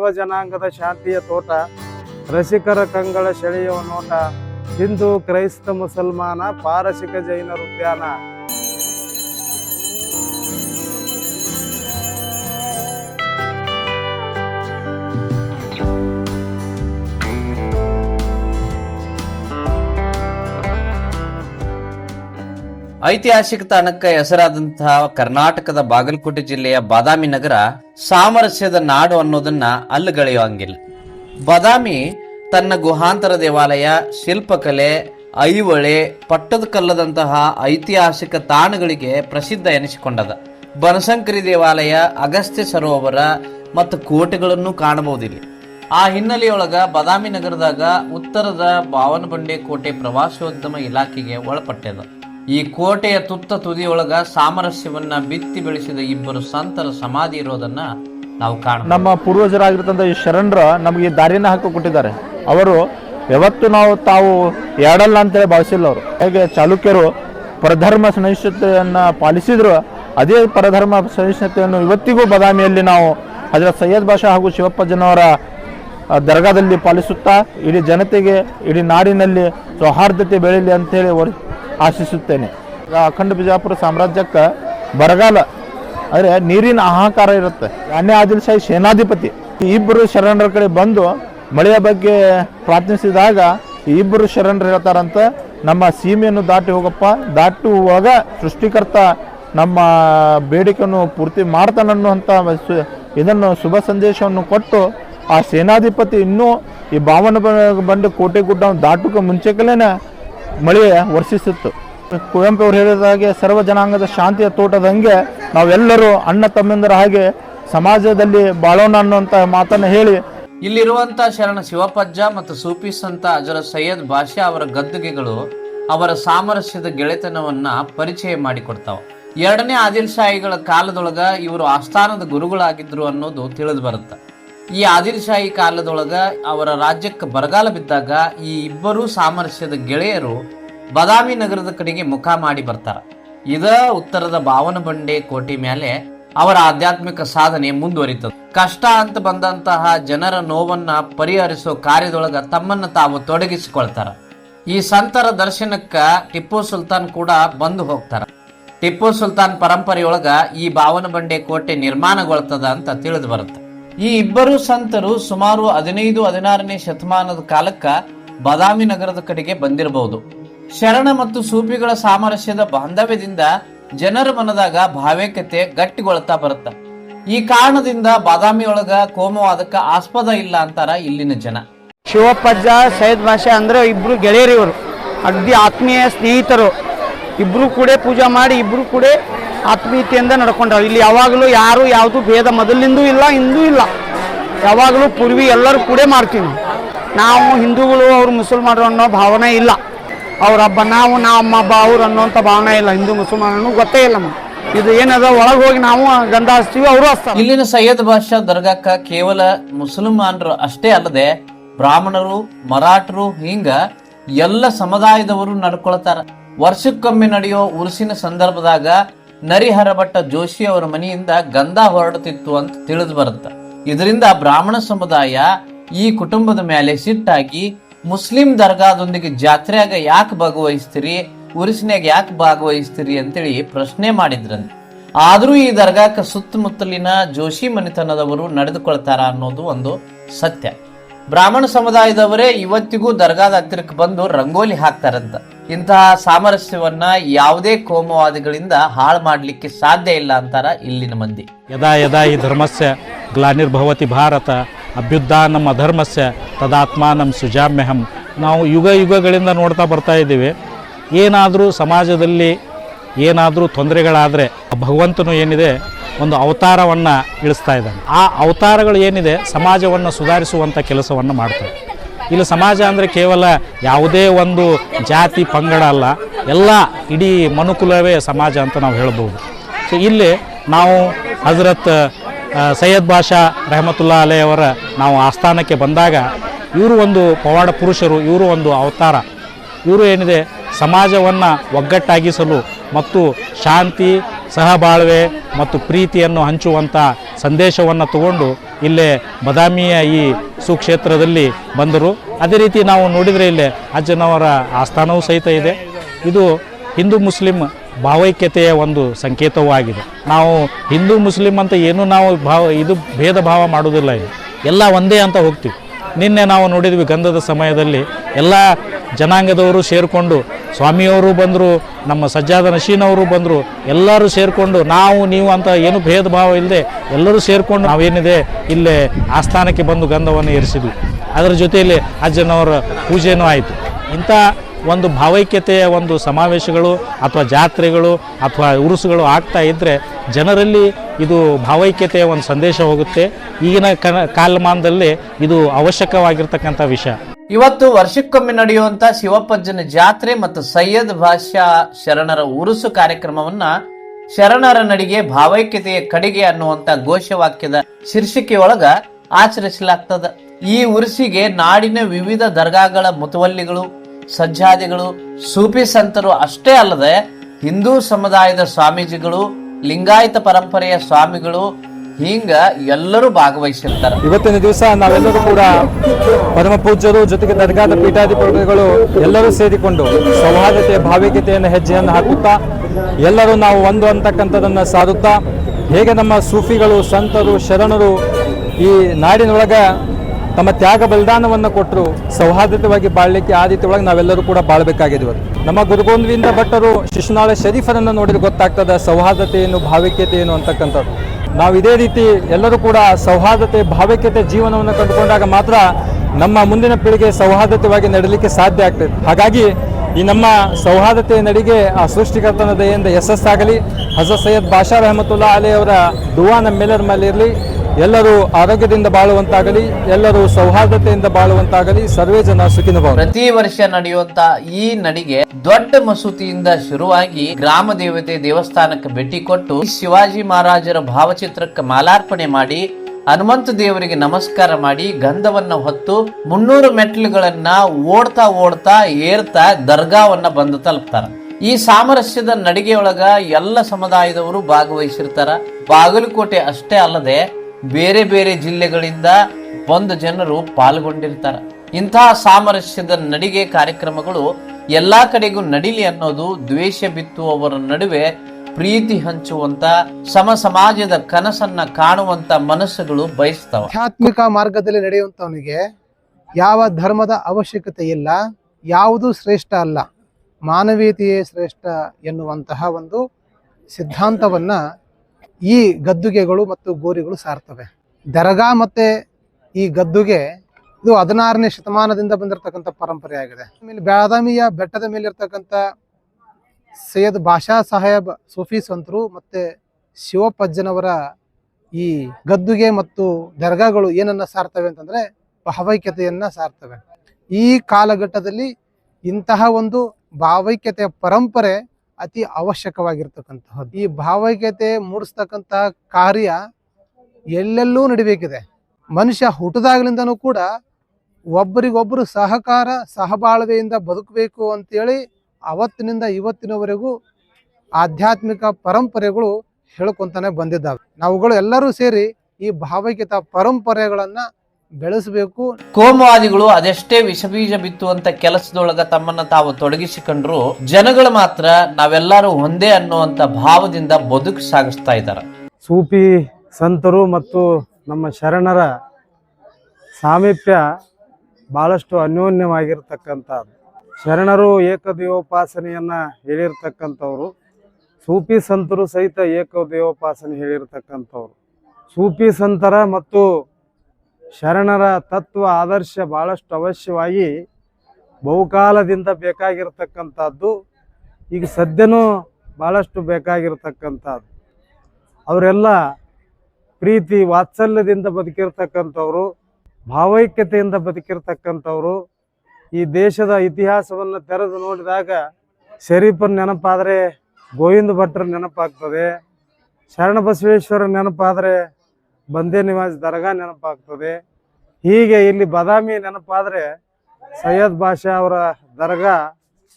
ಸರ್ವ ಜನಾಂಗದ ಶಾಂತಿಯ ತೋಟ ರಸಿಕರ ಕಂಗಳ ಸೆಳೆಯುವ ನೋಟ ಹಿಂದೂ ಕ್ರೈಸ್ತ ಮುಸಲ್ಮಾನ ಪಾರಸಿಕ ಜೈನರು ಉದ್ಯಾನ. ಐತಿಹಾಸಿಕ ತಾಣಕ್ಕೆ ಹೆಸರಾದಂತಹ ಕರ್ನಾಟಕದ ಬಾಗಲಕೋಟೆ ಜಿಲ್ಲೆಯ ಬಾದಾಮಿ ನಗರ ಸಾಮರಸ್ಯದ ನಾಡು ಅನ್ನೋದನ್ನ ಅಲ್ಲಗಳೆಯುವಂಗಿಲ್ಲ ಬಾದಾಮಿ ತನ್ನ ಗುಹಾಂತರ ದೇವಾಲಯ, ಶಿಲ್ಪಕಲೆ, ಐಹೊಳೆ ಪಟ್ಟದಕಲ್ಲದಂತಹ ಐತಿಹಾಸಿಕ ತಾಣಗಳಿಗೆ ಪ್ರಸಿದ್ಧ ಎನಿಸಿಕೊಂಡದ. ಬನಶಂಕರಿ ದೇವಾಲಯ, ಅಗಸ್ತ್ಯ ಸರೋವರ ಮತ್ತು ಕೋಟೆಗಳನ್ನು ಕಾಣಬಹುದಿಲ್ಲಿ. ಆ ಹಿನ್ನೆಲೆಯೊಳಗ ಬಾದಾಮಿ ನಗರದಾಗ ಉತ್ತರದ ಬಾವನಬಂಡೆ ಕೋಟೆ ಪ್ರವಾಸೋದ್ಯಮ ಇಲಾಖೆಗೆ ಒಳಪಟ್ಟದ. ಈ ಕೋಟೆಯ ತುತ್ತ ತುದಿಯೊಳಗ ಸಾಮರಸ್ಯವನ್ನ ಬಿತ್ತಿ ಬೆಳೆಸಿದ ಇಬ್ಬರು ಸಂತರ ಸಮಾಧಿ ಇರೋದನ್ನ ನಾವು ಕಾಣ ನಮ್ಮ ಪೂರ್ವಜರಾಗಿರ್ತಂಥ ಈ ಶರಣರ ನಮಗೆ ದಾರಿನ ಹಾಕಿ ಕೊಟ್ಟಿದ್ದಾರೆ. ಅವರು ಯಾವತ್ತು ನಾವು ತಾವು ಎರಡಲ್ಲ ಅಂತೇಳಿ ಭಾವಿಸಿಲ್ಲ ಅವರು. ಹೇಗೆ ಚಾಲುಕ್ಯರು ಪರಧರ್ಮ ಸಹಿಷ್ಣುತೆಯನ್ನು ಪಾಲಿಸಿದ್ರು, ಅದೇ ಪರಧರ್ಮ ಸಹಿಷ್ಣುತೆಯನ್ನು ಇವತ್ತಿಗೂ ಬದಾಮಿಯಲ್ಲಿ ನಾವು ಅದರ ಸೈಯದ್ ಭಾಷಾ ಹಾಗೂ ಶಿವಪ್ಪ ಜನವರ ದರ್ಗಾದಲ್ಲಿ ಪಾಲಿಸುತ್ತಾ, ಇಡೀ ಜನತೆಗೆ, ಇಡೀ ನಾಡಿನಲ್ಲಿ ಸೌಹಾರ್ದತೆ ಬೆಳೀಲಿ ಅಂತೇಳಿ ವರ್- ಆಶಿಸುತ್ತೇನೆ. ಅಖಂಡ ಬಿಜಾಪುರ ಸಾಮ್ರಾಜ್ಯಕ್ಕೆ ಬರಗಾಲ ಅಂದರೆ ನೀರಿನ ಹಾಹಾಕಾರ ಇರುತ್ತೆ. ಅನ್ಯ ಆದಿಲ್ ಶಾಹಿ ಸೇನಾಧಿಪತಿ ಈ ಇಬ್ಬರು ಶರಣರ ಕಡೆ ಬಂದು ಮಳೆಯ ಬಗ್ಗೆ ಪ್ರಾರ್ಥಿಸಿದಾಗ ಇಬ್ಬರು ಶರಣರು ಹೇಳ್ತಾರಂತ, ನಮ್ಮ ಸೀಮೆಯನ್ನು ದಾಟಿ ಹೋಗಪ್ಪ, ದಾಟುವಾಗ ಸೃಷ್ಟಿಕರ್ತ ನಮ್ಮ ಬೇಡಿಕೆಯನ್ನು ಪೂರ್ತಿ ಮಾಡ್ತಾನನ್ನುವಂಥ ಇದನ್ನು ಶುಭ ಸಂದೇಶವನ್ನು ಕೊಟ್ಟು ಆ ಸೇನಾಧಿಪತಿ ಇನ್ನೂ ಈ ಬಾವನ ಬಂದು ಕೋಟೆ ಗುಡ್ಡ ದಾಟುಕ ಮುಂಚೆಕಲೇನೆ ಮಳೆ ವರ್ಷಿಸಿತ್ತು ಕುವೆಂಪು ಅವರು ಹೇಳಿದ ಹಾಗೆ ಸರ್ವ ಜನಾಂಗದ ಶಾಂತಿಯ ತೋಟದಂಗೆ ನಾವೆಲ್ಲರೂ ಅಣ್ಣ ತಮ್ಮಂದರ ಹಾಗೆ ಸಮಾಜದಲ್ಲಿ ಬಾಳೋಣ ಅನ್ನುವಂತ ಮಾತನ್ನು ಹೇಳಿ. ಇಲ್ಲಿರುವಂತ ಶರಣ ಶಿವಪಜ್ಜ ಮತ್ತು ಸೂಫಿ ಸಂತ ಅಜರ ಸೈಯದ್ ಭಾಷಾ ಅವರ ಗದ್ದುಗೆಗಳು ಅವರ ಸಾಮರಸ್ಯದ ಗೆಳೆತನವನ್ನ ಪರಿಚಯ ಮಾಡಿಕೊಡ್ತಾವ. ಎರಡನೇ ಆದಿಲ್ ಶಾಹಿಗಳ ಕಾಲದೊಳಗ ಇವರು ಆಸ್ಥಾನದ ಗುರುಗಳಾಗಿದ್ರು ಅನ್ನೋದು ತಿಳಿದು ಬರುತ್ತೆ. ಈ ಆದಿಲ್ ಶಾಹಿ ಕಾಲದೊಳಗ ಅವರ ರಾಜ್ಯಕ್ಕೆ ಬರಗಾಲ ಬಿದ್ದಾಗ ಈ ಇಬ್ಬರು ಸಾಮರಸ್ಯದ ಗೆಳೆಯರು ಬದಾಮಿ ನಗರದ ಕಡೆಗೆ ಮುಖ ಮಾಡಿ ಬರ್ತಾರ. ಇದ ಉತ್ತರದ ಬಾವನಬಂಡೆ ಕೋಟೆ ಮೇಲೆ ಅವರ ಆಧ್ಯಾತ್ಮಿಕ ಸಾಧನೆ ಮುಂದುವರಿತದೆ. ಕಷ್ಟ ಅಂತ ಬಂದಂತಹ ಜನರ ನೋವನ್ನ ಪರಿಹರಿಸೋ ಕಾರ್ಯದೊಳಗ ತಮ್ಮನ್ನ ತಾವು ತೊಡಗಿಸಿಕೊಳ್ತಾರ. ಈ ಸಂತರ ದರ್ಶನಕ್ಕ ಟಿಪ್ಪು ಸುಲ್ತಾನ್ ಕೂಡ ಬಂದು ಹೋಗ್ತಾರ. ಟಿಪ್ಪು ಸುಲ್ತಾನ್ ಪರಂಪರೆಯೊಳಗ ಈ ಬಾವನಬಂಡೆ ಕೋಟೆ ನಿರ್ಮಾಣಗೊಳ್ತದ ಅಂತ ತಿಳಿದು ಬರುತ್ತೆ. ಈ ಇಬ್ಬರು ಸಂತರು ಸುಮಾರು ಹದಿನೈದು, ಹದಿನಾರನೇ ಶತಮಾನದ ಕಾಲಕ್ಕ ಬಾದಾಮಿ ನಗರದ ಕಡೆಗೆ ಬಂದಿರಬಹುದು. ಶರಣ ಮತ್ತು ಸೂಫಿಗಳ ಸಾಮರಸ್ಯದ ಬಾಂಧವ್ಯದಿಂದ ಜನರ ಮನದಾಗ ಭಾವೈಕ್ಯತೆ ಗಟ್ಟಿಗೊಳ್ತಾ ಬರುತ್ತ. ಈ ಕಾರಣದಿಂದ ಬಾದಾಮಿ ಒಳಗ ಕೋಮವಾದಕ್ಕ ಆಸ್ಪದ ಇಲ್ಲ ಅಂತಾರ ಇಲ್ಲಿನ ಜನ. ಶಿವಪ್ಪಜ್ಜ ಸೈಯದ್ ಭಾಷೆ ಅಂದ್ರೆ ಇಬ್ರು ಗೆಳೆಯರಿವರು ಅಗ್ದಿ ಆತ್ಮೀಯ ಸ್ನೇಹಿತರು. ಇಬ್ರು ಕೂಡ ಪೂಜೆ ಮಾಡಿ, ಇಬ್ರು ಕೂಡ ಆತ್ಮೀಯತೆಯಿಂದ ನಡ್ಕೊಂಡ್ರು ಇಲ್ಲಿ ಯಾವಾಗಲೂ ಯಾರು ಯಾವುದು ಭೇದ ಮೊದಲಿಂದೂ ಇಲ್ಲ ಹಿಂದೂ ಇಲ್ಲ. ಯಾವಾಗಲೂ ಪೂರ್ವಿ ಎಲ್ಲರೂ ಕೂಡ ಮಾಡ್ತೀವಿ. ನಾವು. ಹಿಂದೂಗಳು ಅವ್ರು ಮುಸಲ್ಮಾನರು ಅನ್ನೋ ಭಾವನೆ ಇಲ್ಲ. ಅವ್ರ ಹಬ್ಬ, ನಾವು ನಮ್ಮ ಹಬ್ಬ, ಅವ್ರು ಅನ್ನೋಂಥ ಭಾವನೆ ಇಲ್ಲ. ಹಿಂದೂ ಮುಸಲ್ಮಾನರು ಗೊತ್ತೇ ಇಲ್ಲ ಇದು ಏನದ, ಒಳಗೆ ಹೋಗಿ ನಾವು ಗಂಧ ಹಚ್ತೀವಿ, ಅವರು ಹಚ್ತಾರೆ. ಇಲ್ಲಿನ ಸೈಯದ್ ಬಾಷಾ ದರ್ಗಾಕ್ಕ ಕೇವಲ ಮುಸಲ್ಮಾನರು ಅಷ್ಟೇ ಅಲ್ಲದೆ ಬ್ರಾಹ್ಮಣರು, ಮರಾಠರು, ಹಿಂಗ ಎಲ್ಲ ಸಮುದಾಯದವರು ನಡ್ಕೊಳ್ತಾರ. ವರ್ಷಕ್ಕೊಮ್ಮೆ ನಡೆಯೋ ಉರ್ಸಿನ ಸಂದರ್ಭದಾಗ ನರಿಹರಭಟ್ಟ ಜೋಶಿ ಅವರ ಮನೆಯಿಂದ ಗಂಧ ಹೊರಡುತ್ತಿತ್ತು ಅಂತ ತಿಳಿದು ಬರುತ್ತೆ. ಇದರಿಂದ ಬ್ರಾಹ್ಮಣ ಸಮುದಾಯ ಈ ಕುಟುಂಬದ ಮೇಲೆ ಸಿಟ್ಟಾಗಿ ಮುಸ್ಲಿಂ ದರ್ಗಾದೊಂದಿಗೆ ಜಾತ್ರೆಯಾಗ ಯಾಕೆ ಭಾಗವಹಿಸ್ತೀರಿ ಉರಿಸಿನಾಗ ಯಾಕೆ ಭಾಗವಹಿಸ್ತೀರಿ ಅಂತೇಳಿ ಪ್ರಶ್ನೆ ಮಾಡಿದ್ರಂತೆ. ಆದರೂ ಈ ದರ್ಗಾಕ್ಕೆ ಸುತ್ತಮುತ್ತಲಿನ ಜೋಶಿ ಮನೆತನದವರು ನಡೆದುಕೊಳ್ತಾರ ಅನ್ನೋದು ಒಂದು ಸತ್ಯ. ಬ್ರಾಹ್ಮಣ ಸಮುದಾಯದವರೇ ಇವತ್ತಿಗೂ ದರ್ಗಾದ ಹತ್ತಿರಕ್ಕೆ ಬಂದು ರಂಗೋಲಿ ಹಾಕ್ತಾರಂತ. ಇಂತಹ ಸಾಮರಸ್ಯವನ್ನ ಯಾವುದೇ ಕೋಮವಾದಿಗಳಿಂದ ಹಾಳು ಮಾಡಲಿಕ್ಕೆ ಸಾಧ್ಯ ಇಲ್ಲ ಅಂತಾರ ಇಲ್ಲಿನ ಮಂದಿ. ಯದಾ ಯದಾ ಈ ಧರ್ಮಸ್ಯ ಗ್ಲಾನಿರ್ಭವತಿ ಭಾರತ, ಅಭ್ಯುತ್ಥಾನಂ ಅಧರ್ಮಸ್ಯ, ತದಾತ್ಮಾನಂ ಸುಜಾಮ್ಯಹಂ. ನಾವು ಯುಗ ಯುಗಗಳಿಂದ ನೋಡ್ತಾ ಬರ್ತಾ ಇದ್ದೀವಿ. ಏನಾದರೂ ಸಮಾಜದಲ್ಲಿ ಏನಾದರೂ ತೊಂದರೆಗಳಾದರೆ ಭಗವಂತನು ಏನಿದೆ, ಒಂದು ಅವತಾರವನ್ನು ಇಳಿಸ್ತಾ ಇದ್ದಾನೆ. ಆ ಅವತಾರಗಳು ಏನಿದೆ, ಸಮಾಜವನ್ನು ಸುಧಾರಿಸುವಂಥ ಕೆಲಸವನ್ನು ಮಾಡ್ತವೆ ಇಲ್ಲಿ ಸಮಾಜ ಅಂದರೆ ಕೇವಲ ಯಾವುದೇ ಒಂದು ಜಾತಿ ಪಂಗಡ ಅಲ್ಲ, ಎಲ್ಲ ಇಡೀ ಮನುಕುಲವೇ ಸಮಾಜ ಅಂತ ನಾವು ಹೇಳ್ಬೋದು ಸೊ ಇಲ್ಲಿ ನಾವು ಹಜರತ್ ಸೈಯದ್ ಬಾಷಾ ರೆಹಮತುಲ್ಲಾ ಅಲೆಯವರ ನಾವು ಆಸ್ಥಾನಕ್ಕೆ ಬಂದಾಗ, ಇವರು ಒಂದು ಪವಾಡ ಪುರುಷರು, ಇವರು ಒಂದು ಅವತಾರ. ಇವರು ಏನಿದೆ ಸಮಾಜವನ್ನು ಒಗ್ಗಟ್ಟಾಗಿಸಲು ಮತ್ತು ಶಾಂತಿ, ಸಹಬಾಳ್ವೆ ಮತ್ತು ಪ್ರೀತಿಯನ್ನು ಹಂಚುವಂಥ ಸಂದೇಶವನ್ನು ತಗೊಂಡು ಇಲ್ಲೇ ಬದಾಮಿಯ ಈ ಸುಕ್ಷೇತ್ರದಲ್ಲಿ ಬಂದರು. ಅದೇ ರೀತಿ ನಾವು ನೋಡಿದರೆ ಇಲ್ಲೇ ಅಜ್ಜನವರ ಆಸ್ಥಾನವೂ ಸಹಿತ ಇದೆ. ಇದು ಹಿಂದೂ ಮುಸ್ಲಿಂ ಭಾವೈಕ್ಯತೆಯ ಒಂದು ಸಂಕೇತವೂ ಆಗಿದೆ ನಾವು ಹಿಂದೂ ಮುಸ್ಲಿಂ ಅಂತ ಏನು ನಾವು ಭಾವ, ಇದು ಭೇದ ಭಾವ ಮಾಡೋದಿಲ್ಲ ಎಲ್ಲ ಒಂದೇ ಅಂತ ಹೋಗ್ತೀವಿ. ನಿನ್ನೆ ನಾವು ನೋಡಿದ್ವಿ ಗಂಧದ ಸಮಯದಲ್ಲಿ ಎಲ್ಲ ಜನಾಂಗದವರು ಸೇರಿಕೊಂಡು, ಸ್ವಾಮಿಯವರು ಬಂದರು, ನಮ್ಮ ಸಜ್ಜಾದ ನಶೀನವರು ಬಂದರು, ಎಲ್ಲರೂ ಸೇರಿಕೊಂಡು, ನಾವು, ನೀವು ಅಂತ ಏನು ಭೇದ ಭಾವ ಇಲ್ಲದೆ ಎಲ್ಲರೂ ಸೇರಿಕೊಂಡು ನಾವೇನಿದೆ, ಇಲ್ಲೇ ಆಸ್ಥಾನಕ್ಕೆ ಬಂದು ಗಂಧವನ್ನು ಏರಿಸಿದ್ವಿ. ಅದರ ಜೊತೆಯಲ್ಲಿ ಅಜ್ಜನವರ ಪೂಜೆಯೂ ಆಯಿತು. ಇಂಥ ಒಂದು ಭಾವೈಕ್ಯತೆಯ ಒಂದು ಸಮಾವೇಶಗಳು ಅಥವಾ ಜಾತ್ರೆಗಳು ಅಥವಾ ಉರುಸುಗಳು ಆಗ್ತಾ ಇದ್ದರೆ ಜನರಲ್ಲಿ ಇದು ಭಾವೈಕ್ಯತೆಯ ಒಂದು ಸಂದೇಶ ಹೋಗುತ್ತೆ. ಈಗಿನ ಕಾಲಮಾನದಲ್ಲಿ ಇದು ಅವಶ್ಯಕವಾಗಿರ್ತಕ್ಕಂಥ ವಿಷಯ. ಇವತ್ತು ವರ್ಷಕ್ಕೊಮ್ಮೆ ನಡೆಯುವಂತ ಶಿವಪ್ಪಜ್ಜನ ಜಾತ್ರೆ ಮತ್ತು ಸೈಯದ್ ಭಾಷಾ ಶರಣರ ಉರುಸು ಕಾರ್ಯಕ್ರಮವನ್ನ ಶರಣರ ನಡಿಗೆ ಭಾವೈಕ್ಯತೆಯ ಕಡೆಗೆ ಅನ್ನುವಂತ ಘೋಷವಾಕ್ಯದ ಶೀರ್ಷಿಕೆಯೊಳಗ ಆಚರಿಸಲಾಗ್ತದ. ಈ ಉರುಸಿಗೆ ನಾಡಿನ ವಿವಿಧ ದರ್ಗಾಗಳ ಮುತುವಲ್ಲಿಗಳು, ಸಜ್ಜಾದಿಗಳು, ಸೂಫಿ ಸಂತರು ಅಷ್ಟೇ ಅಲ್ಲದೆ ಹಿಂದೂ ಸಮುದಾಯದ ಸ್ವಾಮೀಜಿಗಳು ಲಿಂಗಾಯತ ಪರಂಪರೆಯ ಸ್ವಾಮಿಗಳು ಹಿಂಗ ಎಲ್ಲರೂ ಭಾಗವಹಿಸಿರ್ತಾರೆ. ಇವತ್ತಿನ ದಿವಸ ನಾವೆಲ್ಲರೂ ಕೂಡ ಪರಮ ಪೂಜ್ಯರು ಜೊತೆಗೆ ದರ್ಗಾದ ಪೀಠಾಧಿಪತಿಗಳು ಎಲ್ಲರೂ ಸೇರಿಕೊಂಡು ಸೌಹಾರ್ದತೆಯ ಭಾವಿಕತೆಯನ್ನು ಹೆಜ್ಜೆಯನ್ನು ಹಾಕುತ್ತಾ ಎಲ್ಲರೂ ನಾವು ಒಂದು ಅಂತಕ್ಕಂಥದನ್ನು ಸಾರುತ್ತಾ ಹೇಗೆ ನಮ್ಮ ಸೂಫಿಗಳು, ಸಂತರು, ಶರಣರು ಈ ನಾಡಿನೊಳಗ ತಮ್ಮ ತ್ಯಾಗ ಬಲಿದಾನವನ್ನು ಕೊಟ್ಟರು ಸೌಹಾರ್ದತೆಯಾಗಿ ಬಾಳಲಿಕ್ಕೆ ಆ ಒಳಗೆ ನಾವೆಲ್ಲರೂ ಕೂಡ ಬಾಳ್ಬೇಕಾಗಿದೆ ನಮ್ಮ ಗುರುಗೋಂದ್ವಿಯಿಂದ ಭಟ್ಟರು ಶಿಶುನಾಳ ಶರೀಫರನ್ನು ನೋಡಿದ್ರೆ ಗೊತ್ತಾಗ್ತದೆ ಸೌಹಾರ್ದತೆ ಏನು, ಭಾವಿಕ್ಯತೆ ಏನು ಅಂತಕ್ಕಂಥದ್ದು. ನಾವು ಇದೇ ರೀತಿ ಎಲ್ಲರೂ ಕೂಡ ಸೌಹಾರ್ದತೆ, ಭಾವಿಕ್ಯತೆ ಜೀವನವನ್ನು ಕಂಡುಕೊಂಡಾಗ ಮಾತ್ರ ನಮ್ಮ ಮುಂದಿನ ಪೀಳಿಗೆ ಸೌಹಾರ್ದತೆಯಾಗಿ ನಡೀಲಿಕ್ಕೆ ಸಾಧ್ಯ ಆಗ್ತದೆ. ಹಾಗಾಗಿ ಈ ನಮ್ಮ ಸೌಹಾರ್ದತೆಯ ನಡಿಗೆ ಆ ಸೃಷ್ಟಿಕರ್ತನ ದಯೆಯಿಂದ ಯಶಸ್ಸಾಗಲಿ. ಹಜರ್ ಸೈಯದ್ ಬಾಷಾ ರಹಮತುಲ್ಲಾ ಅಲಿ ಅವರ ದುವಾ ನಮ್ಮೆಲ್ಲರ ಮೇಲೆ ಇರಲಿ ಎಲ್ಲರೂ ಆರೋಗ್ಯದಿಂದ ಬಾಳುವಂತಾಗಲಿ, ಎಲ್ಲರೂ ಸೌಹಾರ್ದತೆಯಿಂದ ಬಾಳುವಂತಾಗಲಿ, ಸರ್ವೇ ಜನ ಸುಖಿನ ಪ್ರತಿ ವರ್ಷ ನಡೆಯುವಂತ ಈ ನಡಿಗೆ ದೊಡ್ಡ ಮಸೂತಿಯಿಂದ ಶುರುವಾಗಿ ಗ್ರಾಮ ದೇವತೆ ದೇವಸ್ಥಾನಕ್ಕೆ ಭೇಟಿ ಕೊಟ್ಟು ಶಿವಾಜಿ ಮಹಾರಾಜರ ಭಾವಚಿತ್ರಕ್ಕೆ ಮಾಲಾರ್ಪಣೆ ಮಾಡಿ, ಹನುಮಂತ ದೇವರಿಗೆ ನಮಸ್ಕಾರ ಮಾಡಿ ಗಂಧವನ್ನ ಹೊತ್ತು ಮುನ್ನೂರು ಮೆಟ್ಲುಗಳನ್ನ ಓಡ್ತಾ ಓಡ್ತಾ ಏರ್ತಾ ದರ್ಗಾವನ್ನ ಬಂದು ತಲುಪ್ತಾರ. ಈ ಸಾಮರಸ್ಯದ ನಡಿಗೆಯೊಳಗ ಎಲ್ಲ ಸಮುದಾಯದವರು ಭಾಗವಹಿಸಿರ್ತಾರ. ಬಾಗಲಕೋಟೆ ಅಷ್ಟೇ ಅಲ್ಲದೆ ಬೇರೆ ಬೇರೆ ಜಿಲ್ಲೆಗಳಿಂದ ಬಂದು ಜನರು ಪಾಲ್ಗೊಂಡಿರ್ತಾರ. ಇಂತಹ ಸಾಮರಸ್ಯದ ನಡಿಗೆ ಕಾರ್ಯಕ್ರಮಗಳು ಎಲ್ಲಾ ಕಡೆಗೂ ನಡಿಲಿ ಅನ್ನೋದು ದ್ವೇಷ ಬಿತ್ತುವವರ ನಡುವೆ ಪ್ರೀತಿ ಹಂಚುವಂತ, ಸಮ ಸಮಾಜದ ಕನಸನ್ನ ಕಾಣುವಂತ ಮನಸ್ಸುಗಳು ಬಯಸ್ತವೆ. ಆಧ್ಯಾತ್ಮಿಕ ಮಾರ್ಗದಲ್ಲಿ ನಡೆಯುವಂತವನಿಗೆ ಯಾವ ಧರ್ಮದ ಅವಶ್ಯಕತೆ ಇಲ್ಲ, ಯಾವುದು ಶ್ರೇಷ್ಠ ಅಲ್ಲ, ಮಾನವೀಯತೆಯೇ ಶ್ರೇಷ್ಠ ಎನ್ನುವಂತಹ ಒಂದು ಸಿದ್ಧಾಂತವನ್ನ ಈ ಗದ್ದುಗೆಗಳು ಮತ್ತು ಗೋರಿಗಳು ಸಾರ್ತವೆ. ದರ್ಗಾ ಮತ್ತೆ ಈ ಗದ್ದುಗೆ ಇದು ಹದಿನಾರನೇ ಶತಮಾನದಿಂದ ಬಂದಿರತಕ್ಕಂಥ ಪರಂಪರೆ ಆಗಿದೆ. ಆಮೇಲೆ ಬೆಳದಾಮಿಯ ಬೆಟ್ಟದ ಮೇಲೆ ಇರ್ತಕ್ಕಂಥ ಸೈಯದ್ ಬಾಷಾ ಸಾಹೇಬ್ ಸೂಫಿ ಸಂತರು ಮತ್ತೆ ಶಿವಪ್ಪಜ್ಜನವರ ಈ ಗದ್ದುಗೆ ಮತ್ತು ದರ್ಗಾಗಳು ಏನನ್ನ ಸಾರ್ತವೆ ಅಂತಂದ್ರೆ ಭಾವೈಕ್ಯತೆಯನ್ನು ಸಾರ್ತವೆ. ಈ ಕಾಲಘಟ್ಟದಲ್ಲಿ ಇಂತಹ ಒಂದು ಭಾವೈಕ್ಯತೆಯ ಪರಂಪರೆ ಅತಿ ಅವಶ್ಯಕವಾಗಿರ್ತಕ್ಕಂತಹದ್ದು. ಈ ಭಾವೈಕ್ಯತೆ ಮೂಡಿಸ್ತಕ್ಕಂತಹ ಕಾರ್ಯ ಎಲ್ಲೆಲ್ಲೂ ನಡಿಬೇಕಿದೆ. ಮನುಷ್ಯ ಹುಟ್ಟದಾಗ್ಲಿಂದನೂ ಕೂಡ ಒಬ್ಬರಿಗೊಬ್ಬರು ಸಹಕಾರ, ಸಹಬಾಳ್ವೆಯಿಂದ ಬದುಕಬೇಕು ಅಂತೇಳಿ ಅವತ್ತಿನಿಂದ ಇವತ್ತಿನವರೆಗೂ ಆಧ್ಯಾತ್ಮಿಕ ಪರಂಪರೆಗಳು ಹೇಳ್ಕೊಂತಾನೆ ಬಂದಿದ್ದಾವೆ. ನಾವುಗಳು ಎಲ್ಲರೂ ಸೇರಿ ಈ ಭಾವೈಕ್ಯತಾ ಪರಂಪರೆಗಳನ್ನ ಬೆಳೆಸಬೇಕು. ಕೋಮುವಾದಿಗಳು ಅದೆಷ್ಟೇ ವಿಷಬೀಜ ಬಿತ್ತುವಂತ ಕೆಲಸದೊಳಗ ತಮ್ಮನ್ನ ತಾವು ತೊಡಗಿಸಿಕೊಂಡ್ರು ಜನಗಳು ಮಾತ್ರ ನಾವೆಲ್ಲರೂ ಒಂದೇ ಅನ್ನುವಂತ ಭಾವದಿಂದ ಬದುಕು ಸಾಗಿಸ್ತಾ ಇದ್ದಾರೆ. ಸೂಫಿ ಸಂತರು ಮತ್ತು ನಮ್ಮ ಶರಣರ ಸಾಮೀಪ್ಯ ಬಹಳಷ್ಟು ಅನ್ಯೋನ್ಯವಾಗಿರ್ತಕ್ಕಂಥದ್ದು. ಶರಣರು ಏಕದೇವೋಪಾಸನೆಯನ್ನ ಹೇಳಿರ್ತಕ್ಕಂಥವ್ರು ಸೂಫಿ ಸಂತರು ಸಹಿತ ಏಕದೇವೋಪಾಸನೆ ಹೇಳಿರ್ತಕ್ಕಂಥವ್ರು. ಸೂಫಿ ಸಂತರ ಮತ್ತು ಶರಣರ ತತ್ವ ಆದರ್ಶ ಭಾಳಷ್ಟು ಅವಶ್ಯವಾಗಿ ಬಹುಕಾಲದಿಂದ ಬೇಕಾಗಿರತಕ್ಕಂಥದ್ದು. ಈಗ ಸದ್ಯನೂ ಭಾಳಷ್ಟು ಬೇಕಾಗಿರ್ತಕ್ಕಂಥದ್ದು. ಅವರೆಲ್ಲ ಪ್ರೀತಿ, ವಾತ್ಸಲ್ಯದಿಂದ ಬದುಕಿರ್ತಕ್ಕಂಥವ್ರು, ಭಾವೈಕ್ಯತೆಯಿಂದ ಬದುಕಿರ್ತಕ್ಕಂಥವ್ರು. ಈ ದೇಶದ ಇತಿಹಾಸವನ್ನು ತೆರೆದು ನೋಡಿದಾಗ ಶರೀಫನ ನೆನಪಾದರೆ ಗೋವಿಂದ ಭಟ್ರ ನೆನಪಾಗ್ತದೆ, ಶರಣ ಬಸವೇಶ್ವರ ನೆನಪಾದರೆ ಬಂದೇ ನಿವಾಜ್ ದರ್ಗಾ ನೆನಪಾಗ್ತದೆ. ಹೀಗೆ ಇಲ್ಲಿ ಬದಾಮಿ ನೆನಪಾದರೆ ಸೈಯದ್ ಬಾಷಾ ಅವರ ದರ್ಗಾ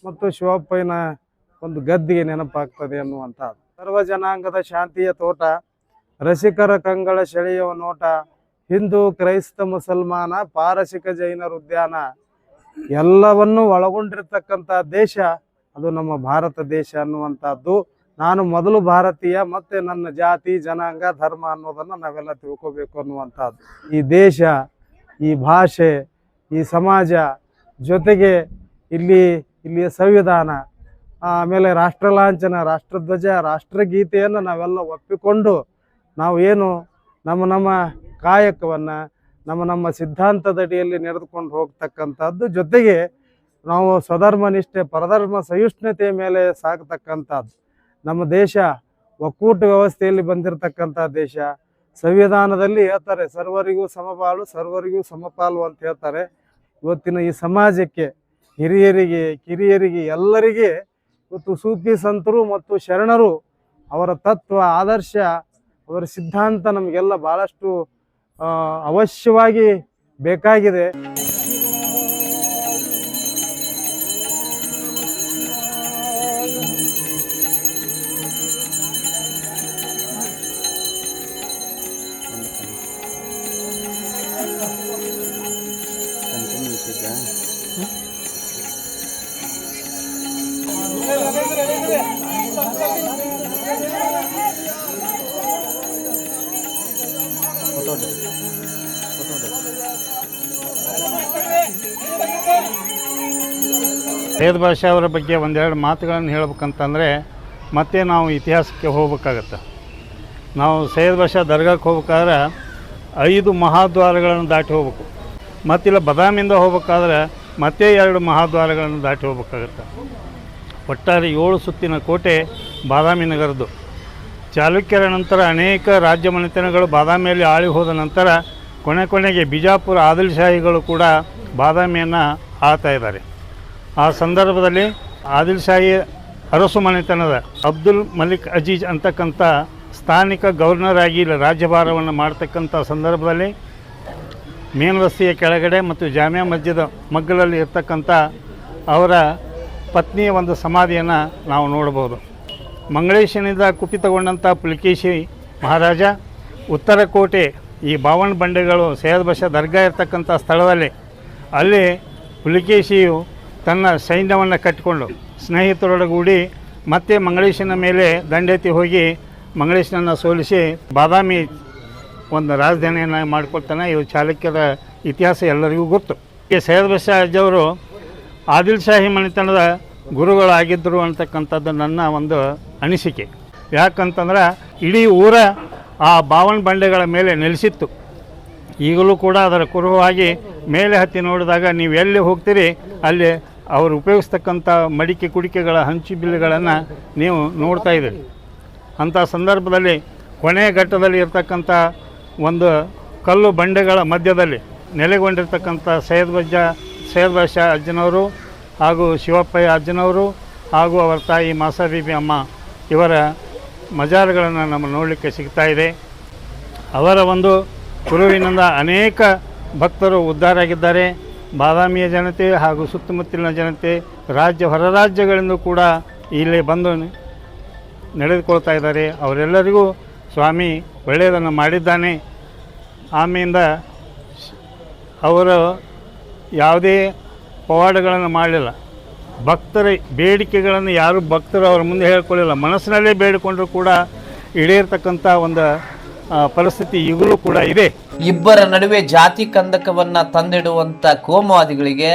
ಮತ್ತು ಶಿವಪ್ಪಯ್ಯನ ಒಂದು ಗದ್ದಿಗೆ ನೆನಪಾಗ್ತದೆ ಅನ್ನುವಂಥದ್ದು. ಸರ್ವ ಜನಾಂಗದ ಶಾಂತಿಯ ತೋಟ, ರಸಿಕರ ಕಂಗಳ ಸೆಳೆಯುವ ನೋಟ, ಹಿಂದೂ, ಕ್ರೈಸ್ತ, ಮುಸಲ್ಮಾನ, ಪಾರಸಿಕ ಜೈನರ ಉದ್ಯಾನ ಎಲ್ಲವನ್ನು ಒಳಗೊಂಡಿರ್ತಕ್ಕಂಥ ದೇಶ ಅದು ನಮ್ಮ ಭಾರತ ದೇಶ ಅನ್ನುವಂಥದ್ದು. ನಾನು ಮೊದಲು ಭಾರತೀಯ, ಮತ್ತೆ ನನ್ನ ಜಾತಿ, ಜನಾಂಗ, ಧರ್ಮ ಅನ್ನೋದನ್ನು ನಾವೆಲ್ಲ ತಿಳ್ಕೋಬೇಕು ಅನ್ನುವಂಥದ್ದು. ಈ ದೇಶ, ಈ ಭಾಷೆ, ಈ ಸಮಾಜ ಜೊತೆಗೆ ಇಲ್ಲಿ, ಇಲ್ಲಿಯ ಸಂವಿಧಾನ, ಆಮೇಲೆ ರಾಷ್ಟ್ರ ಲಾಂಛನ ರಾಷ್ಟ್ರಧ್ವಜ, ರಾಷ್ಟ್ರಗೀತೆಯನ್ನು ನಾವೆಲ್ಲ ಒಪ್ಪಿಕೊಂಡು ನಾವು ಏನು ನಮ್ಮ ನಮ್ಮ ಕಾಯಕವನ್ನು, ನಮ್ಮ ನಮ್ಮ ಸಿದ್ಧಾಂತದಡಿಯಲ್ಲಿ ನಡೆದುಕೊಂಡು ಹೋಗ್ತಕ್ಕಂಥದ್ದು ಜೊತೆಗೆ ನಾವು ಸ್ವಧರ್ಮ ನಿಷ್ಠೆ, ಪರಧರ್ಮ ಸಹಿಷ್ಣುತೆಯ ಮೇಲೆ ಸಾಗತಕ್ಕಂಥದ್ದು. ನಮ್ಮ ದೇಶ ಒಕ್ಕೂಟ ವ್ಯವಸ್ಥೆಯಲ್ಲಿ ಬಂದಿರತಕ್ಕಂಥ ದೇಶ. ಸಂವಿಧಾನದಲ್ಲಿ ಹೇಳ್ತಾರೆ, ಸರ್ವರಿಗೂ ಸಮಬಾಳು, ಸರ್ವರಿಗೂ ಸಮಪಾಲು ಅಂತ ಹೇಳ್ತಾರೆ. ಇವತ್ತಿನ ಈ ಸಮಾಜಕ್ಕೆ ಹಿರಿಯರಿಗೆ, ಕಿರಿಯರಿಗೆ, ಎಲ್ಲರಿಗೆ ಇವತ್ತು ಸೂಫಿ ಸಂತರು ಮತ್ತು ಶರಣರು ಅವರ ತತ್ವ, ಆದರ್ಶ, ಅವರ ಸಿದ್ಧಾಂತ ನಮಗೆಲ್ಲ ಭಾಳಷ್ಟು ಅವಶ್ಯವಾಗಿ ಬೇಕಾಗಿದೆ. ಸೈಯದ್ ಬಾಷಾ ಅವರ ಬಗ್ಗೆ ಒಂದೆರಡು ಮಾತುಗಳನ್ನು ಹೇಳ್ಬೇಕಂತಂದರೆ ಮತ್ತೆ ನಾವು ಇತಿಹಾಸಕ್ಕೆ ಹೋಗ್ಬೇಕಾಗತ್ತೆ. ನಾವು ಸೈಯದ್ ಬಾಷಾ ದರ್ಗಾಕ್ಕೆ ಹೋಗ್ಬೇಕಾದ್ರೆ ಐದು ಮಹಾದ್ವಾರಗಳನ್ನು ದಾಟಿ ಹೋಗ್ಬೇಕು. ಮತ್ತಿಲ್ಲ ಬದಾಮಿಂದ ಹೋಗ್ಬೇಕಾದ್ರೆ ಮತ್ತೆ ಎರಡು ಮಹಾದ್ವಾರಗಳನ್ನು ದಾಟಿ ಹೋಗ್ಬೇಕಾಗತ್ತೆ. ಒಟ್ಟಾರೆ ಏಳು ಸುತ್ತಿನ ಕೋಟೆ ಬಾದಾಮಿ ನಗರದ್ದು. ಚಾಲುಕ್ಯರ ನಂತರ ಅನೇಕ ರಾಜ್ಯ ಮನೆತನಗಳು ಬಾದಾಮಿಯಲ್ಲಿ ಆಳಿ ಹೋದ ನಂತರ ಕೊನೆ ಕೊನೆಗೆ ಬಿಜಾಪುರ ಆದಿಲ್ಶಾಹಿಗಳು ಕೂಡ ಬಾದಾಮಿಯನ್ನು ಆಳ್ತಾ ಇದ್ದಾರೆ. ಆ ಸಂದರ್ಭದಲ್ಲಿ ಆದಿಲ್ ಶಾಹಿ ಅರಸು ಮನೆತನದ ಅಬ್ದುಲ್ ಮಲಿಕ್ ಅಜೀಜ್ ಅಂತಕ್ಕಂಥ ಸ್ಥಾನಿಕ ಗವರ್ನರ್ ಆಗಿ ರಾಜ್ಯಭಾರವನ್ನು ಮಾಡ್ತಕ್ಕಂಥ ಸಂದರ್ಭದಲ್ಲಿ ಮೇನ್ ರಸ್ತೆಯ ಕೆಳಗಡೆ ಮತ್ತು ಜಾಮಿಯಾ ಮಸ್ಜಿದ್ ಮಗ್ಗಲಲ್ಲಿ ಇರ್ತಕ್ಕಂಥ ಅವರ ಪತ್ನಿಯ ಒಂದು ಸಮಾಧಿಯನ್ನು ನಾವು ನೋಡ್ಬೋದು ಮಂಗಳೇಶನಿಂದ ಕುಪಿತಗೊಂಡಂಥ ಪುಲಿಕೇಶಿ ಮಹಾರಾಜ, ಉತ್ತರ ಕೋಟೆ ಈ ಬಾವಣ ಬಂಡೆಗಳು ಸೈಯದ್ ಬಷ ದರ್ಗಾ ಇರ್ತಕ್ಕಂಥ ಸ್ಥಳದಲ್ಲಿ ಅಲ್ಲಿ ಪುಲಿಕೇಶಿಯು ತನ್ನ ಸೈನ್ಯವನ್ನು ಕಟ್ಟಿಕೊಂಡು ಸ್ನೇಹಿತರೊಡಗೂಡಿ ಮತ್ತೆ ಮಂಗಳೇಶನ ಮೇಲೆ ದಂಡೆತ್ತಿ ಹೋಗಿ ಮಂಗಳೇಶನನ್ನು ಸೋಲಿಸಿ ಬಾದಾಮಿ ಒಂದು ರಾಜಧಾನಿಯನ್ನು ಮಾಡಿಕೊಳ್ತಾನೆ. ಇವು ಚಾಲುಕ್ಯರ ಇತಿಹಾಸ ಎಲ್ಲರಿಗೂ ಗೊತ್ತು. ಈ ಸೈಯದ್ ಅಜ್ಜವರು ಆದಿಲ್ ಶಾಹಿ ಮನೆತನದ ಗುರುಗಳಾಗಿದ್ದರು ಅಂತಕ್ಕಂಥದ್ದು ನನ್ನ ಒಂದು ಅನಿಸಿಕೆ. ಯಾಕಂತಂದ್ರೆ ಇಡೀ ಊರ ಆ ಬಾವನ ಬಂಡೆಗಳ ಮೇಲೆ ನೆಲೆಸಿತ್ತು. ಈಗಲೂ ಕೂಡ ಅದರ ಕುರುವಾಗಿ ಮೇಲೆ ಹತ್ತಿ ನೋಡಿದಾಗ ನೀವು ಎಲ್ಲಿ ಹೋಗ್ತೀರಿ? ಅಲ್ಲಿ ಅವರು ಉಪಯೋಗಿಸ್ತಕ್ಕಂಥ ಮಡಿಕೆ ಕುಡಿಕೆಗಳ ಹಂಚಿ ಬಿಲ್ಲುಗಳನ್ನು ನೀವು ನೋಡ್ತಾ ಇದ್ದೀರಿ. ಅಂಥ ಸಂದರ್ಭದಲ್ಲಿ ಕೊನೆಯ ಘಟ್ಟದಲ್ಲಿ ಇರ್ತಕ್ಕಂಥ ಒಂದು ಕಲ್ಲು ಬಂಡೆಗಳ ಮಧ್ಯದಲ್ಲಿ ನೆಲೆಗೊಂಡಿರ್ತಕ್ಕಂಥ ಸೈಯದ್ ಬಜ್ಜ, ಸೈಯದ್ ಬಾಷಾ ಅಜ್ಜನವರು ಹಾಗೂ ಶಿವಪ್ಪಯ್ಯ ಅಜ್ಜನವರು ಹಾಗೂ ಅವರ ತಾಯಿ ಮಾಸಾಬೀಬಿ ಅಮ್ಮ ಇವರ ಮಜಾರ್ಗಳನ್ನು ನಮ್ಮ ನೋಡಲಿಕ್ಕೆ ಸಿಗ್ತಾ ಇದೆ. ಅವರ ಒಂದು ಗುರುವಿನಿಂದ ಅನೇಕ ಭಕ್ತರು ಉದ್ಧಾರ ಆಗಿದ್ದಾರೆ ಬಾದಾಮಿಯ ಜನತೆ ಹಾಗೂ ಸುತ್ತಮುತ್ತಲಿನ ಜನತೆ ರಾಜ್ಯ ಹೊರ ರಾಜ್ಯಗಳಿಂದ ಕೂಡ ಇಲ್ಲಿ ಬಂದು ನಡೆದುಕೊಳ್ತಾ ಇದ್ದಾರೆ. ಅವರೆಲ್ಲರಿಗೂ ಸ್ವಾಮಿ ಒಳ್ಳೆಯದನ್ನು ಮಾಡಿದ್ದಾನೆ. ಆಮೆಯಿಂದ ಅವರು ಯಾವುದೇ ಪವಾಡಗಳನ್ನು ಮಾಡಲಿಲ್ಲ. ಭಕ್ತರ ಬೇಡಿಕೆಗಳನ್ನು ಯಾರು ಭಕ್ತರು ಅವರ ಮುಂದೆ ಹೇಳ್ಕೊಳ್ಳಿಲ್ಲ. ಮನಸ್ಸಿನಲ್ಲೇ ಬೇಡಿಕೊಂಡರೂ ಕೂಡ ಈಡೇರ್ತಕ್ಕಂಥ ಒಂದು ಪರಿಸ್ಥಿತಿ ಈಗಲೂ ಕೂಡ ಇದೆ. ಇಬ್ಬರ ನಡುವೆ ಜಾತಿ ಕಂದಕವನ್ನ ತಂದಿಡುವಂತ ಕೋಮುವಾದಿಗಳಿಗೆ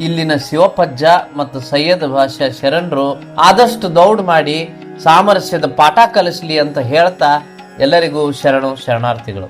ಇಲ್ಲಿನ ಶಿವಪಜ್ಜ ಮತ್ತು ಸೈಯದ್ ಭಾಷಾ ಶರಣರು ಆದಷ್ಟು ದೌಡ್ ಮಾಡಿ ಸಾಮರಸ್ಯದ ಪಾಠ ಕಲಿಸಲಿ ಅಂತ ಹೇಳ್ತಾ ಎಲ್ಲರಿಗೂ ಶರಣು ಶರಣಾರ್ಥಿಗಳು.